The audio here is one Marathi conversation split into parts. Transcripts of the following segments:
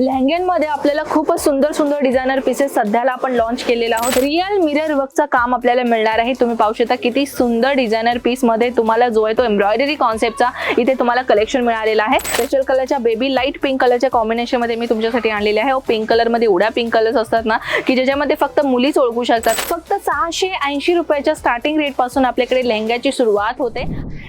लँगेनमध्ये आपल्याला खूपच सुंदर सुंदर डिझायनर पीसेस सध्याला आपण लॉन्च केलेला आहोत. रिअल मिरर वर्कचं काम आपल्याला मिळणार आहे. तुम्ही पाहू शकता किती सुंदर डिझायनर पीसमध्ये तुम्हाला जो आहे तो एम्ब्रॉयडरी कॉन्सेप्टचा इथे तुम्हाला कलेक्शन मिळालेला आहे. स्पेशल कलरच्या बेबी लाइट पिंक कलरच्या कॉम्बिनेशनमध्ये मी तुमच्यासाठी आणलेले आहे. हो, पिंक कलरमध्ये उड्या एवढ्या पिंक कलर्स असतात ना की ज्याच्यामध्ये फक्त मुलीच ओळखू शकतात. फक्त सहाशे ऐंशी रुपयाच्या स्टार्टिंग रेटपासून आपल्याकडे लेहंग्याची सुरुवात होते.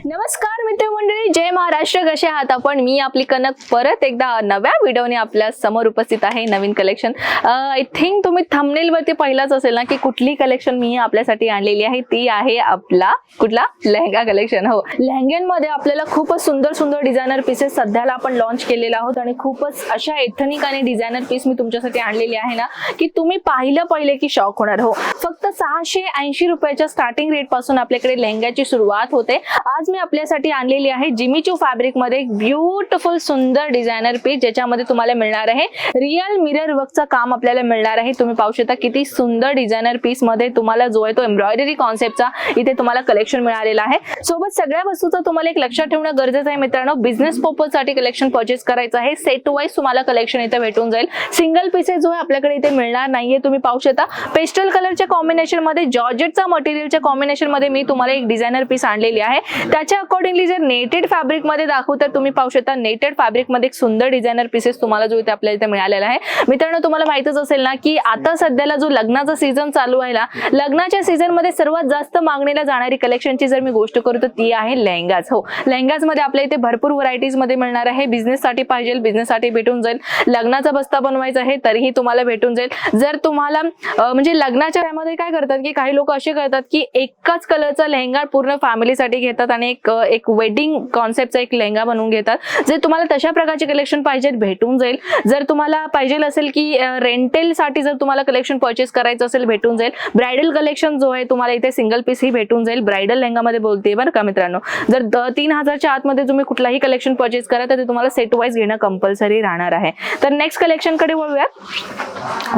नमस्कार मित्रमंडळी जय महाराष्ट्र. कसे आहात आपण? मी आपली कनक परत एकदा नव्या व्हिडिओने आपल्या समोर उपस्थित आहे नवीन कलेक्शन आय थिंक तुम्ही थंबनेल वरती पहिलाच असेल ना की कुठली कलेक्शन मी आपल्यासाठी आणलेली आहे. ती आहे आपला कुठला? लेहंगा कलेक्शन हो. लेहंग्यांमध्ये आपल्याला खूपच सुंदर सुंदर डिझायनर पीसेस सध्याला आपण लॉन्च केलेला आहोत आणि खूपच अशा एथनिक आणि डिझायनर पीस मी तुमच्यासाठी आणलेली आहे ना की तुम्ही पाहिलं पहिले की शॉक होणार. हो. फक्त सहाशे ऐंशी रुपयाच्या स्टार्टिंग रेटपासून आपल्याकडे लेहंग्याची सुरुवात होते. आज मी आपल्यासाठी आणलेली आहे जिमीचू फॅब्रिकमध्ये ब्युटिफुल सुंदर डिझायनर पीस ज्याच्यामध्ये तुम्हाला मिळणार आहे. रिअल मिरर वर्कचं काम आपल्याला मिळणार आहे. तुम्ही पाहू शकता किती सुंदर डिझायनर पीसमध्ये तुम्हाला जो आहे तो एम्ब्रॉयडरी कॉन्सेप्टचा इथे तुम्हाला कलेक्शन मिळालेला आहे. सोबत सगळ्या वस्तूचं तुम्हाला एक लक्षात ठेवणं गरजेचं आहे मित्रांनो. बिझनेस पर्पजसाठी कलेक्शन परचेस करायचं आहे. सेट वाईज तुम्हाला कलेक्शन इथे भेटून जाईल. सिंगल पीसेस जो आहे आपल्याकडे इथे मिळणार नाहीये. तुम्ही पाहू शकता पेस्टल कलरच्या कॉम्बिनेशनमध्ये जॉर्जेटचा मटेरियलच्या कॉम्बिनेशनमध्ये मी तुम्हाला एक डिझायनर पीस आणलेली आहे. त्याच्या अकॉर्डिंगली जर नेटेड फॅब्रिकमध्ये दाखवू तर तुम्ही पाहू शकता नेटेड फॅब्रिकमध्ये एक सुंदर डिझायनर पीसेस तुम्हाला जो इथे आपल्याला इथे मिळालेला आहे. मित्रांनो तुम्हाला माहितच असेल ना की आता सध्याला जो लग्नाचा सीझन चालू आहे ना लग्नाच्या सीझनमध्ये सर्वात जास्त मागणीला जाणारी कलेक्शनची जर मी गोष्ट करू तर ती आहे लेहंगाज. हो लेहंगाजमध्ये आपल्या इथे भरपूर व्हरायटीजमध्ये मिळणार आहे. बिझनेस साठी पाहिजे बिझनेस साठी भेटून जाईल. लग्नाचा बस्ता बनवायचा आहे तरीही तुम्हाला भेटून जाईल. जर तुम्हाला म्हणजे लग्नाच्या त्यामध्ये काय करतात की काही लोक असे करतात की एकाच कलरचा लेहंगा पूर्ण फॅमिलीसाठी घेतात आणि एक एक वेडिंग कॉन्सेप्टचा एक लेहंगा बनवून घेतात. जर तुम्हाला तशा प्रकारचे कलेक्शन पाहिजे भेटून जाईल. जर तुम्हाला पाहिजे असेल की रेंटेल साठी जर तुम्हाला कलेक्शन परचेस करायचं असेल भेटून जाईल. ब्रायडल कलेक्शन जो आहे तुम्हाला इथे सिंगल पीस ही भेटून जाईल. ब्रायडल लेहंगामध्ये बोलते बरं का मित्रांनो. जर तीन हजारच्या आतमध्ये तुम्ही कुठलाही कलेक्शन परचेस करा तर ते तुम्हाला सेट वाईज घेणं कंपल्सरी राहणार आहे. तर नेक्स्ट कलेक्शनकडे वळूया.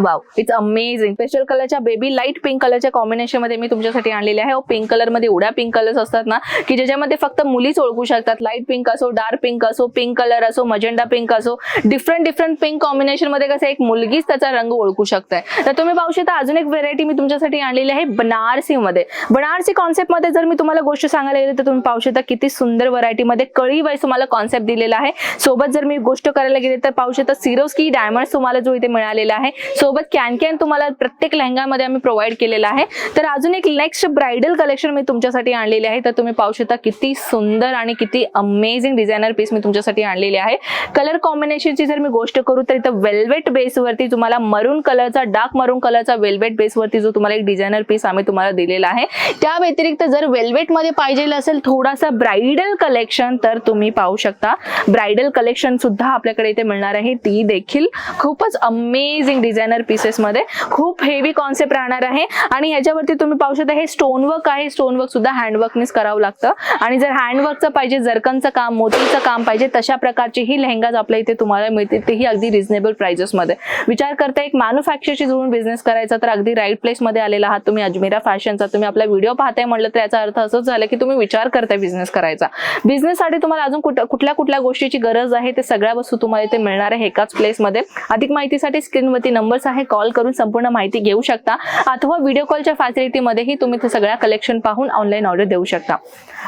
वाव इट्स अमेझिंग पेस्टल कलरच्या बेबी लाइट पिंक कलरच्या कॉम्बिनेशनमध्ये मी तुमच्यासाठी आणलेले आहे. Oh, पिंक कलरमध्ये एवढ्या पिंक कलर्स असतात ना की ज्याच्यामध्ये फक्त मुलीच ओळखू शकतात. लाइट पिंक असो डार्क पिंक असो पिंक कलर असो मजेंडा पिंक असो डिफरंट डिफरंट पिंक कॉम्बिनेशनमध्ये कसं एक मुलगीच त्याचा रंग ओळखू शकताय. तर तुम्ही पाहू शकता अजून एक व्हेरायटी मी तुमच्यासाठी आणलेली आहे बनारसी मध्ये बनारसी कॉन्सेप्टमध्ये जर मी तुम्हाला गोष्ट सांगायला गेले तर तुम्ही पाहू शकता किती सुंदर व्हरायटी मध्ये कळी वाईज तुम्हाला कॉन्सेप्ट दिलेला आहे. सोबत जर मी गोष्ट करायला गेले तर पाहू शकता सिरोस्की डायमंड तुम्हाला जो इथे मिळालेला आहे. सोबत कॅन कॅन तुम्हाला प्रत्येक लेहंगामध्ये आम्ही प्रोव्हाइड केलेला आहे. तर अजून एक नेक्स्ट ब्रायडल कलेक्शन मी तुमच्यासाठी आणलेले आहे. तर तुम्ही पाहू शकता किती सुंदर आणि किती अमेझिंग डिझायनर पीस मी तुमच्यासाठी आणलेले आहे. कलर कॉम्बिनेशनची जर मी गोष्ट करू तर इथं वेल्वेट बेसवरती तुम्हाला मरून कलरचा डार्क मरून कलरचा वेल्वेट बेसवरती जो तुम्हाला एक डिझायनर पीस आम्ही तुम्हाला दिलेला आहे. त्या व्यतिरिक्त जर वेल्वेटमध्ये पाहिजे असेल थोडासा ब्राइडल कलेक्शन तर तुम्ही पाहू शकता. ब्राइडल कलेक्शन सुद्धा आपल्याकडे इथे मिळणार आहे. ती देखील खूपच अमेझिंग डिझायनर पीसेस मध्ये खूप हेवी कॉन्सेप्ट राहणार आहे. आणि ह्याच्यावरती तुम्ही पाहू शकता हे स्टोन वर्क आहे. स्टोन वर्क सुद्धा हँडवर्कनेच करावं लागतं. आणि जर हँडवर्कचं पाहिजे जरकनचं काम मोतीचं काम पाहिजे तशा प्रकारची ही लेहंगाज आपल्या इथे तुम्हाला मिळतील. तेही अगदी रिझनेबल प्राइजेसमध्ये विचार करता एक मॅन्युफॅक्चरशी जुळून बिझनेस करायचा तर अगदी राईट प्लेसमध्ये आलेला आहात तुम्ही अजमेरा फॅशनचा तुम्ही आपला व्हिडिओ पाहताय म्हटलं तर याचा अर्थ असंच झालं की तुम्ही विचार करताय बिझनेस करायचा. बिझनेससाठी तुम्हाला अजून कुठ- कुठल्या कुठल्या गोष्टीची गरज आहे? ते सगळ्या वस्तू तुम्हाला इथे मिळणार आहे एकाच प्लेसमध्ये अधिक माहितीसाठी स्क्रीनवरती नंबर्स आहे. कॉल करून संपूर्ण माहिती घेऊ शकता. अथवा व्हिडिओ कॉलच्या फॅसिलिटीमध्येही तुम्ही ते सगळ्या कलेक्शन पाहून ऑनलाईन ऑर्डर देऊ शकता.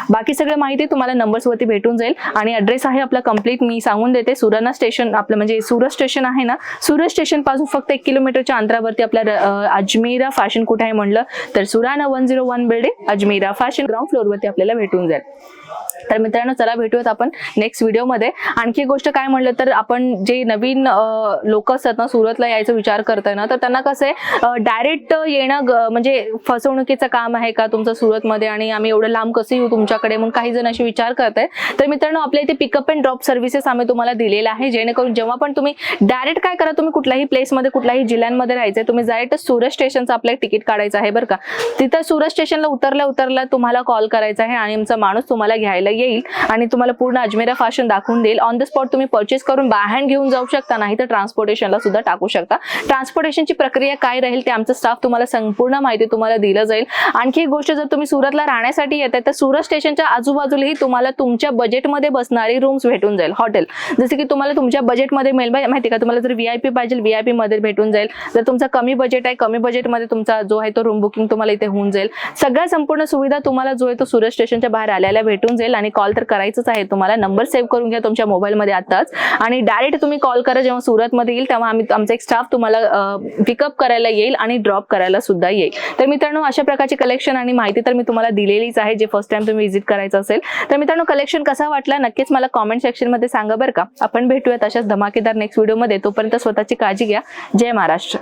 बाकी सगळी माहिती तुम्हाला नंबर्सवरती भेटून जाईल. आणि ॲड्रेस आहे आपला कंप्लीट मी सांगून देते. सुराणा स्टेशन आपलं म्हणजे सुरत स्टेशन आहे ना सुरत स्टेशनपासून फक्त एक किलोमीटरच्या अंतरावरती आपल्या अजमेरा फॅशन कुठे आहे म्हणलं तर Surana one zero one building Ajmera fashion ground फ्लोरवरती आपल्याला भेटून जाईल. तर मित्रांनो चला भेटूयात आपण नेक्स्ट व्हिडिओमध्ये आणखी एक गोष्ट काय म्हणलं तर आपण जे नवीन लोक असतात ना सुरतला यायचा विचार करताय ना तर त्यांना कसं आहे डायरेक्ट येणं म्हणजे फसवणुकीचं काम आहे का तुमचं सुरतमध्ये? आणि आम्ही एवढं लांब कसं येऊ तुमच्याकडे? म्हणून काही जण असे विचार करताय तर मित्रांनो आपल्या इथे पिकअप अँड ड्रॉप सर्व्हिसेस आम्ही तुम्हाला दिलेलं आहे. जेणेकरून जेव्हा पण तुम्ही डायरेक्ट काय करा तुम्ही कुठल्याही प्लेसमध्ये कुठल्याही जिल्ह्यांमध्ये राहायचंय तुम्ही डायरेक्ट सुरत स्टेशनचं आपलं तिकीट काढायचं आहे बरं का? तिथं सुरत स्टेशनला उतरल्या उतरल्या तुम्हाला कॉल करायचा आहे आणि आमचा माणूस तुम्हाला घ्यायला करायला येईल आणि तुम्हाला पूर्ण अजमेरा फॅशन दाखवून देईल. ऑन द स्पॉट तुम्ही परचेस करून बाहेर घेऊन जाऊ शकता नाही तर ट्रान्सपोर्टेशनला सुद्धा टाकू शकता. ट्रान्सपोर्टेशनची प्रक्रिया काय राहील ते आमचं स्टाफ तुम्हाला संपूर्ण माहिती तुम्हाला दिलं जाईल. आणखी एक गोष्ट जर तुम्ही सुरतला राहण्यासाठी येत आहे तर सुरत स्टेशनच्या आजूबाजूलाही तुम्हाला तुमच्या बजेटमध्ये बसणारी रूम्स भेटून जाईल हॉटेल जसे की तुम्हाला तुमच्या बजेटमध्ये मिळेल माहिती का? तुम्हाला जर व्हीआयपी पाहिजे व्हीआयपी मध्ये भेटून जाईल. जर तुमचा कमी बजेट आहे कमी बजेटमध्ये तुमचा जो आहे तो रूम बुकिंग तुम्हाला इथे होऊन जाईल. सगळ्या संपूर्ण सुविधा तुम्हाला जो आहे तो सुरत स्टेशनच्या बाहेर आल्याला भेटून जाईल. आणि कॉल तर करायचंच आहे तुम्हाला. नंबर सेव्ह करून घ्या तुमच्या मोबाईलमध्ये आताच. आणि डायरेक्ट तुम्ही कॉल करा जेव्हा सुरतमध्ये येईल तेव्हा आम्ही आमचा एक स्टाफ तुम्हाला पिकअप करायला येईल आणि ड्रॉप करायला सुद्धा येईल. तर मित्रांनो अशा प्रकारची कलेक्शन आणि माहिती तर मी तुम्हाला दिलेलीच आहे जे फर्स्ट टाइम तुम्ही व्हिजिट करायचं असेल. तर मित्रांनो कलेक्शन कसा वाटला? नक्कीच मला कॉमेंट सेक्शनमध्ये सांगा बरं का. आपण भेटूयात अशाच धमाकेदार नेक्स्ट व्हिडिओमध्ये तोपर्यंत स्वतःची काळजी घ्या. जय महाराष्ट्र.